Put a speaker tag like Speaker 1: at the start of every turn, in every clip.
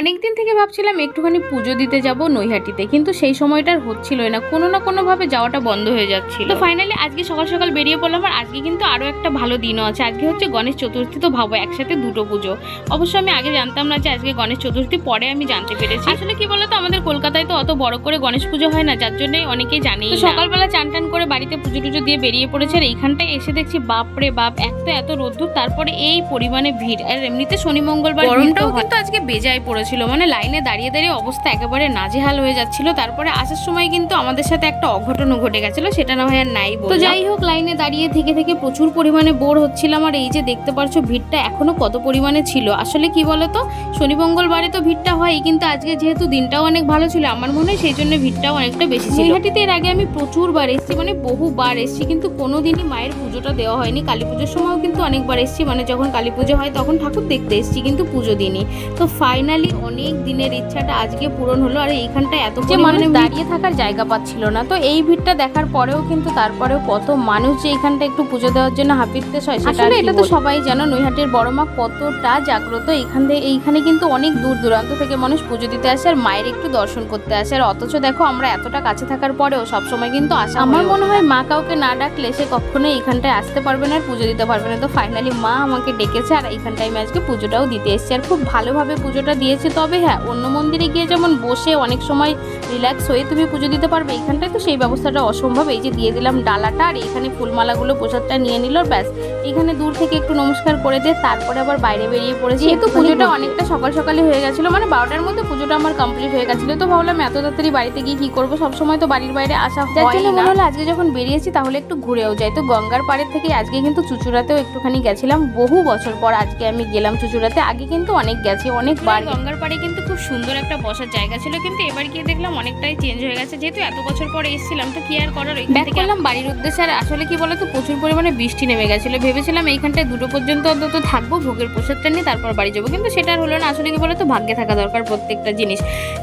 Speaker 1: অনেক দিন থেকে ভাবছিলাম একটুখানি পুজো দিতে যাব নৈহাটিতে, কিন্তু সেই সময়টার হচ্ছিলই না। কোনো না কোনোভাবে যাওয়াটা বন্ধ হয়ে যাচ্ছিল। তো ফাইনালি আজকে সকাল সকাল বেরিয়ে পড়লাম আর আজকে কিন্তু আরও একটা ভালো দিনও আছে। আজকে হচ্ছে গণেশ চতুর্থী তো ভাবো, একসাথে দুটো পুজো। অবশ্য আমি আগে জানতাম না যে আজকে গণেশ চতুর্থী, পরে আমি জানতে পেরেছি। আসলে কি বলতো, আমাদের কলকাতায় তো অত বড় করে গণেশ পুজো হয় না, যার জন্যই অনেকেই জানি সকালবেলা চান টান করে বাড়িতে পুজো টুজো দিয়ে বেরিয়ে পড়েছে আর এইখানটায় এসে দেখছি বাপ রে বাপ এক এত রোদ্দুর, তারপরে এই পরিমাণে ভিড়। আর এমনিতে শনি, মঙ্গলবার গরমটাও কিন্তু আজকে বেজায় পড়েছিল মানে লাইনে দাঁড়িয়ে দাঁড়িয়ে অবস্থা একেবারে নাজেহাল হয়ে যাচ্ছিল। তারপরে আসার সময় কিন্তু আমাদের সাথে একটা অঘটনও ঘটে গেছিল সেটা না হয় আর নাই তো যাই হোক লাইনে দাঁড়িয়ে থেকে থেকে প্রচুর পরিমাণে বোর হচ্ছিলাম। আর এই যে দেখতে পারছ ভিড়টা এখনও কত পরিমাণে ছিল? আসলে কি বলতো শনি মঙ্গলবারে তো ভিড়টা হয় কিন্তু আজকে যেহেতু দিনটাও অনেক ভালো ছিল আমার মনে হয় সেই জন্য ভিড়টাও অনেকটা বেশি ছিল। নৈহাটিতে এর আগে আমি প্রচুরবার এসেছি মানে বহুবার এসেছি কিন্তু কোনোদিনই মায়ের পুজোটা দেওয়া হয়নি। কালী পুজোর সময়ও কিন্তু অনেকবার এসেছি মানে যখন কালী পুজো হয় তখন ঠাকুর দেখতে এসেছি কিন্তু পুজো দিনই তো ফাইনালি অনেক দিনের ইচ্ছাটা আজকে পূরণ হলো আর এইখানটা এত যে মানুষ দাঁড়িয়ে থাকার জায়গা পাচ্ছিল না। তো এই ভিড়টা দেখার পরেও কিন্তু তারপরেও কত মানুষ যে এখানটা একটু পুজো দেওয়ার জন্য হাপিতে হয় সেটা আসলে এটা তো সবাই জানো নৈহাটির বড় মা কতটা জাগ্রত। এইখান থেকে এইখানে কিন্তু অনেক দূর দূরান্ত থেকে মানুষ পুজো দিতে আসে আর মায়ের একটু দর্শন করতে আসে। আর অথচ দেখো আমরা এতটা কাছে থাকার পরেও সবসময় কিন্তু আসা আমার মনে হয় মা কাউকে না ডাকলে সে কখনোই এইখানটায় আসতে পারবে না আর পুজো দিতে পারবে না। তো ফাইনালি মা আমাকে ডেকেছে আর এইখানটায় আমি আজকে পুজোটাও দিতে এসেছি। আর খুব ভালোভাবে পুজোটা দিয়েছে তবে হ্যাঁ অন্য মন্দিরে গিয়ে যেমন বসে অনেক সময় রিল্যাক্স হয়ে তুমি পুজো দিতে পারবে এখানটায় তো সেই ব্যবস্থাটা অসম্ভব। এই যে দিয়ে দিলাম ডালাটা আর এখানে ফুলমালাগুলো প্রসাদটা নিয়ে নিল ব্যাস। এখানে দূর থেকে একটু নমস্কার করে দিয়ে তারপরে আবার বাইরে বেরিয়ে পড়েছি। যেহেতু পুজোটা অনেকটা সকাল সকালে হয়ে গেছিল মানে বারোটার মধ্যে পুজোটা আমার কমপ্লিট হয়ে গেছিল। তো ভাবলাম এত তাড়াতাড়ি বাড়িতে গিয়ে কি করব? সবসময় তো বাড়ির বাইরে আসা হয় না। হলো আজকে যখন বেরিয়েছি তাহলে একটু ঘুরেও যাই। তো গঙ্গার পাড়ের থেকে আজকে কিন্তু চুচুড়াতেও একটুখানি গেছিলাম। বহু বছর পর আজকে আমি গেলাম চুচুড়াতে। আগে কিন্তু অনেক গেছি অনেকবার গঙ্গার পাড়ে কিন্তু খুব সুন্দর একটা বসার জায়গা ছিল কিন্তু এবার গিয়ে দেখলাম অনেকটাই চেঞ্জ হয়ে গেছে। যেহেতু এত বছর পরে এসেছিলাম তো কি আর করার ব্যাক করলাম বাড়ির উদ্দেশ্যে আর আসলে কি বলতো প্রচুর পরিমাণে বৃষ্টি নেমে গেছিল। ভেবেছিলাম এইখানটায় দুটো পর্যন্ত অন্তত থাকব ভোগের প্রসাদটা নিয়ে তারপর বাড়ি যাব কিন্তু সেটা আর হলো না। আসলে কি বলতো ভাগ্যে থাকা দরকার প্রত্যেকটা জিনিস।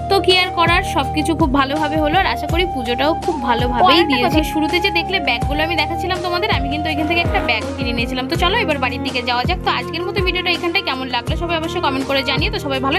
Speaker 1: তো কি আর করার সব কিছু খুব ভালোভাবে হলো আর আশা করি পুজোটাও খুব ভালোভাবেই দিয়েছে। শুরুতে যে দেখলে ব্যাগগুলো আমি দেখাচ্ছিলাম তোমাদের আমি কিন্তু এখান থেকে একটা ব্যাগ কিনে নিয়েছিলাম। তো চলো এবার বাড়ির দিকে যাওয়া যাক। তো আজকের মতো ভিডিওটা এখানটায় কেমন লাগল সবাই অবশ্যই কমেন্ট করে জানিয়ে তো সবাই ভালো